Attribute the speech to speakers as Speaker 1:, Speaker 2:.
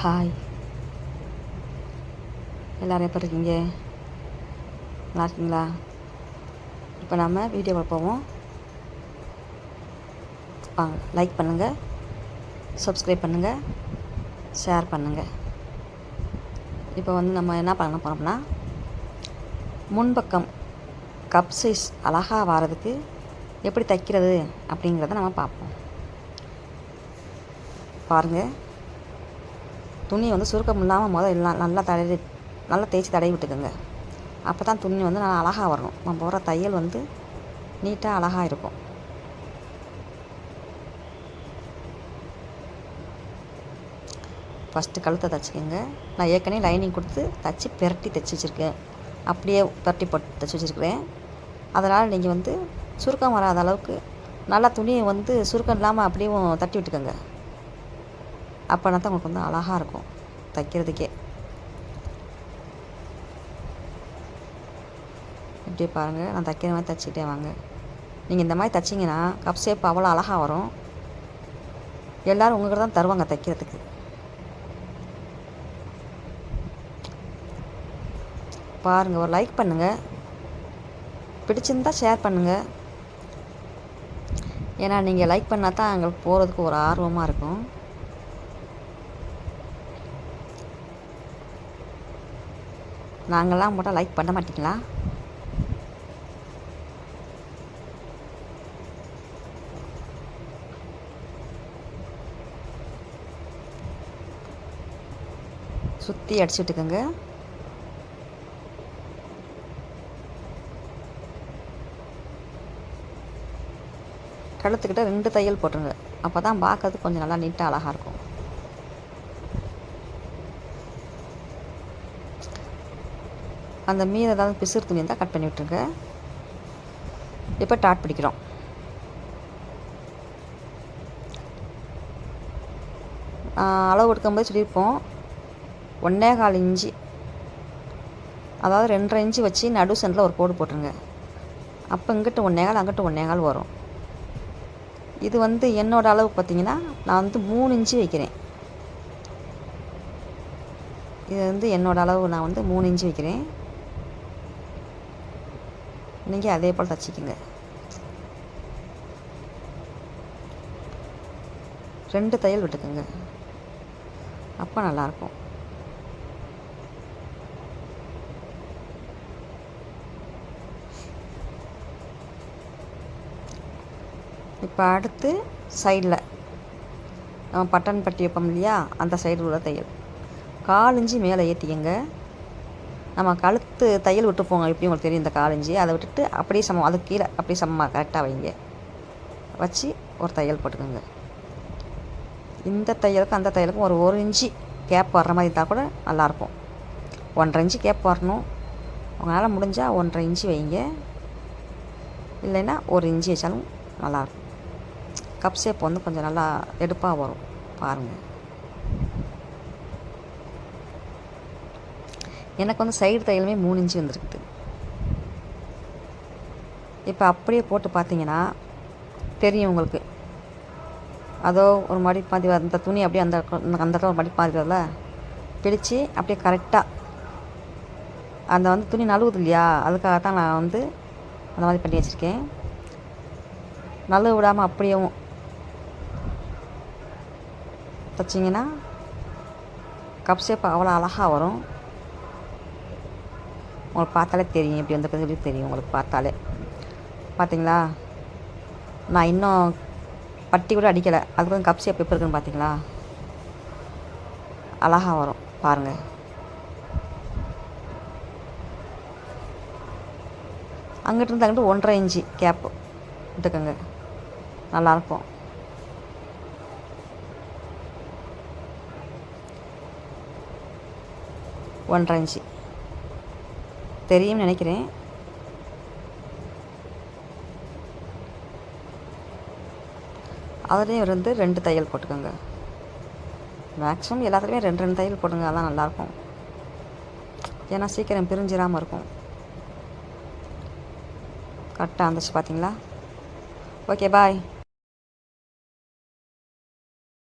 Speaker 1: Hi எல்லோரும் எப்போ இருக்கீங்க? நல்லா இருக்கீங்களா? இப்போ நம்ம வீடியோ போவோம். வாங்க லைக் பண்ணுங்கள் சப்ஸ்கிரைப் பண்ணுங்கள் ஷேர் பண்ணுங்கள் இப்போ வந்து நம்ம என்ன பண்ண போகிறோம்னா முன்பக்கம் கப் சைஸ் அழகாக வாரதுக்கு எப்படி தைக்கிறது அப்படிங்கிறத நம்ம பார்ப்போம். பாருங்கள் துணி வந்து சுருக்கம் இல்லாமல் முதல் எல்லாம் நல்லா தடவி நல்லா தேய்ச்சி தடவி விட்டுக்கோங்க. அப்போ தான் துணி வந்து நல்லா அழகாக வரணும். நம்ம போகிற தையல் வந்து நீட்டாக அழகாக இருக்கும். ஃபஸ்ட்டு கழுத்தை தைச்சிக்கோங்க. நான் ஏற்கனவே லைனிங் கொடுத்து தைச்சி பெரட்டி தைச்சி வச்சுருக்கேன். அப்படியே பெரட்டி போட்டு தைச்சி வச்சுருக்கிறேன். அதனால் நீங்கள் வந்து சுருக்கம் வராத அளவுக்கு நல்லா துணியை வந்து சுருக்கம் இல்லாமல் அப்படியே தட்டி விட்டுக்கோங்க. அப்போனா தான் உங்களுக்கு வந்து அழகாக இருக்கும். தைக்கிறதுக்கே. இப்படியே பாருங்கள் நான் தைக்கிற மாதிரி தைச்சிக்கிட்டே வாங்க. நீங்கள் இந்த மாதிரி தைச்சிங்கன்னா கப் ஷேப் அவ்வளோ அழகாக வரும். எல்லோரும் உங்கள்கிட்ட தான் தருவாங்க தைக்கிறதுக்கு. பாருங்கள் ஒரு லைக் பண்ணுங்கள் பிடிச்சிருந்தா ஷேர் பண்ணுங்கள் ஏன்னா நீங்கள் லைக் பண்ணால் தான் எங்களுக்கு போகிறதுக்கு ஒரு ஆர்வமாக இருக்கும். நாங்கள்லாம் போட்டால் லைக் பண்ண மாட்டிங்களா? சுற்றி அடிச்சு விட்டுக்கோங்க கழுத்துக்கிட்ட ரெண்டு தையல் போட்டுருங்க. அப்போ தான் பார்க்கறது கொஞ்சம் நல்லா நீட்டாக அழகாக இருக்கும். அந்த மீனை ஏதாவது பிசுறு துணி இருந்தால் கட் பண்ணி விட்டுருங்க. இப்போ டாட் பிடிக்கிறோம். அளவு எடுக்கும்போது சொல்லியிருப்போம் ஒன்றே கால் இஞ்சி. அதாவது ரெண்டரை இன்ச்சு வச்சு நடு சென்டரில் ஒரு கோடு போட்டுருங்க. அப்போ இங்கிட்ட ஒன்றே கால் அங்கிட்ட ஒன்றே கால் வரும். இது வந்து என்னோடய அளவு பார்த்திங்கன்னா நான் வந்து மூணு இன்ச்சு வைக்கிறேன். இது வந்து என்னோடய அளவு நான் வந்து மூணு இன்ச்சு வைக்கிறேன். நீங்கள் அதே போல் தைச்சிக்கோங்க. ரெண்டு தையல் விட்டுக்குங்க. அப்போ நல்லாயிருக்கும் இப்போ அடுத்து சைடில். நம்ம பட்டன் பட்டி வைப்போம் இல்லையா? அந்த சைடு உள்ள தையல். கால் இஞ்சி மேலே ஏற்றிக்கங்க நம்ம கழுத்து தையல் விட்டு போங்க எப்படி உங்களுக்கு தெரியும் இந்த காலஞ்சி? அதை விட்டுட்டு அப்படியே சமம் அதுக்கு கீழே அப்படியே சமமாக கரெக்டாக வைங்க. வச்சு ஒரு தையல் போட்டுக்கோங்க. இந்த தையலுக்கும் அந்த தையலுக்கும் ஒரு ஒரு இன்ச்சு கேப் வர்ற மாதிரி இருந்தால் கூட நல்லாயிருக்கும். ஒன்றரை இன்ச்சு கேப் வரணும். உங்களால் முடிஞ்சால் ஒன்றரை இன்ச்சு வைங்க. இல்லைன்னா ஒரு இன்ச்சு வச்சாலும் நல்லாயிருக்கும். கப் ஷேப் வந்து கொஞ்சம் நல்லா எடுப்பாக வரும் பாருங்கள் எனக்கு வந்து சைடு தையலுமே மூணு இன்ச்சு வந்துருக்குது. இப்போ அப்படியே போட்டு பார்த்தீங்கன்னா தெரியும் உங்களுக்கு. அதோ ஒரு மடி பாதி அந்த துணி அப்படியே அந்த அந்த இடத்துல ஒரு மடி பாதி வரல பிடிச்சி அப்படியே கரெக்டாக அந்த வந்து துணி நழுவுது இல்லையா? அதுக்காக தான் நான் வந்து அந்த மாதிரி பண்ணி வச்சுருக்கேன். நழுவு விடாமல் அப்படியேவும் தைச்சிங்கன்னா கப் ஷேப் அவ்வளோ அழகாக வரும். உங்களுக்கு பார்த்தாலே தெரியும். இப்படி வந்த பிறகு தெரியும் உங்களுக்கு பார்த்தாலே. பார்த்தீங்களா? நான் இன்னும் பட்டி கூட அடிக்கலை. அதுக்கு கப் ஷேப் எப்போ இருக்குன்னு பார்த்தீங்களா? அழகாக வரும். பாருங்கள் அங்கிட்டு இருந்து அங்கிட்டு ஒன்றரை இன்ச்சு கேப்பு விட்டுக்கோங்க நல்லாயிருக்கும் ஒன்றரை இன்ச்சு. தெரியும்னு நினைக்கிறேன். அதுலேயும் இருந்து ரெண்டு தையல் போட்டுக்கோங்க. மேக்ஸிமம் எல்லாத்துலேயுமே ரெண்டு ரெண்டு தையல் போடுங்க அதான் நல்லாயிருக்கும். ஏன்னா சீக்கிரம் பிரிஞ்சிடாமல் இருக்கும். கரெக்டாக இருந்துச்சு பார்த்தீங்களா ஓகே பாய்